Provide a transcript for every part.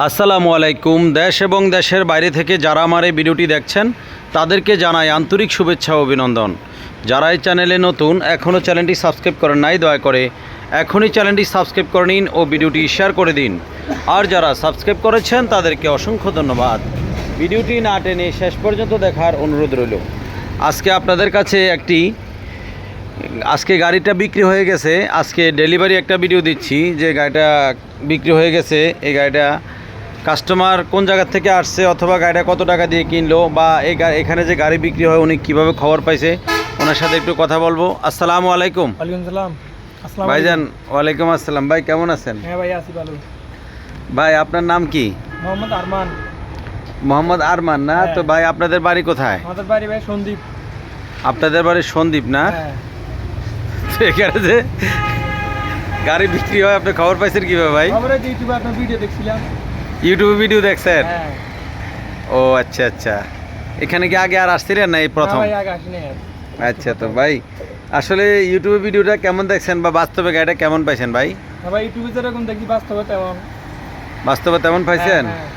আসসালামু আলাইকুম। দেশ এবং দেশের বাইরে থেকে যারা আমার এই ভিডিওটি দেখছেন, তাদেরকে জানাই আন্তরিক শুভেচ্ছা অভিনন্দন। যারা এই চ্যানেলে নতুন, এখনও চ্যানেলটি সাবস্ক্রাইব করেন নাই, দয়া করে এখনই চ্যানেলটি সাবস্ক্রাইব করে নিন ও ভিডিওটি শেয়ার করে দিন। আর যারা সাবস্ক্রাইব করেছেন, তাদেরকে অসংখ্য ধন্যবাদ। ভিডিওটি না টেনে শেষ পর্যন্ত দেখার অনুরোধ রইল। আজকে আপনাদের কাছে একটি, আজকে গাড়িটা বিক্রি হয়ে গেছে, আজকে ডেলিভারি একটা ভিডিও দিচ্ছি, যে গাড়িটা বিক্রি হয়ে গেছে, এই গাড়িটা কাস্টমার কোন জায়গা থেকে আসছে অথবা গাড়িটা কত টাকা দিয়ে কিনলো বা এই এখানে যে গাড়ি বিক্রি হয় উনি কীভাবে খবর পাইছে ওনার সাথে একটু কথা বলব। আসসালামু আলাইকুম। ওয়ালাইকুম সালাম। ভাইজান ওয়ালাইকুম আসসালাম। ভাই কেমন আছেন? হ্যাঁ ভাই আসি ভালো। ভাই আপনার নাম কি? মোহাম্মদ আরমান। মোহাম্মদ আরমান না? হ্যাঁ। তো ভাই আপনাদের বাড়ি কোথায়? আমাদের বাড়ি ভাই সন্দীপ। আপনাদের বাড়ি সন্দীপ না? হ্যাঁ। এখানে যে গাড়ি বিক্রি হয় আপনি খবর পাইছেন কীভাবে ভাই? আমরা ইউটিউবে আপনার ভিডিও দেখছিলাম। ইউটিউবে ভিডিও দেখছেন? হ্যাঁ। ও আচ্ছা আচ্ছা। এখানে কি আগে আর আসছিলেন না এই প্রথম। আচ্ছা তো ভাই আসলে ইউটিউবে ভিডিওটা কেমন দেখছেন বা বাস্তবে গাড়িটা কেমন পাইছেন ভাই? ভাই ইউটিউবে যেরকম দেখি বাস্তবে তেমন। বাস্তবে তেমন পাইছেন? হ্যাঁ,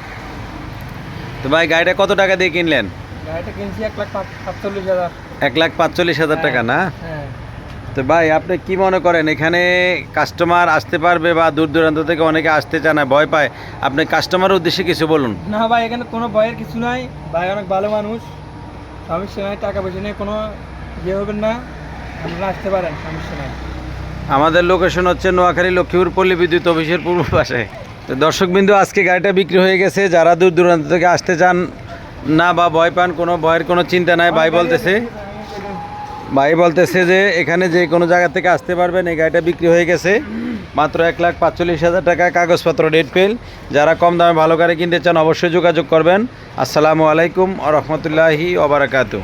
তো ভাই গাড়িটা কত টাকা দিয়ে কিনলেন? হ্যাঁ। গাড়িটা কিনছি এক লাখ হাজার। এক লাখ পাঁচচল্লিশ হাজার টাকা না? হ্যাঁ। তো ভাই আপনি কি মনে করেন এখানে কাস্টমার আসতে পারবে বা দূর দূরান্ত থেকে অনেকে আসতে চায় না ভয় পায়? আপনি কাস্টমারের উদ্দেশ্যে কিছু বলুন। না ভাই এখানে কোনো ভয়ের কিছু নাই। ভাই অনেক ভালো মানুষ। সমস্যা নাই টাকা পয়সা নিয়ে কোনো ইয়ে হবেন না। আপনারা আসতে পারেন সমস্যা নাই। আমাদের লোকেশন হচ্ছে নোয়াখালী লক্ষ্মীপুর পল্লী বিদ্যুৎ অফিসের পূর্ব পাশে। তো দর্শকবিন্দু আজকে গাড়িটা বিক্রি হয়ে গেছে। যারা দূর দূরান্ত থেকে আসতে চান না বা ভয় পান কোনো ভয়ের কোনো চিন্তা নাই। ভাই বলতেছে ভাই বলতেছে যে এখানে যে কোনো জায়গা থেকে আসতে পারবেন, এই গাড়িটা বিক্রি হয়ে গেছে। মাত্র এক লাখ পাঁচচল্লিশ হাজার টাকা কাগজপত্র ডেট পেল। যারা কম দামে ভালো গাড়ি কিনতে চান অবশ্যই যোগাযোগ করবেন। আসসালামু আলাইকুম আ রহমতুল্লাহি ওবরাকাতু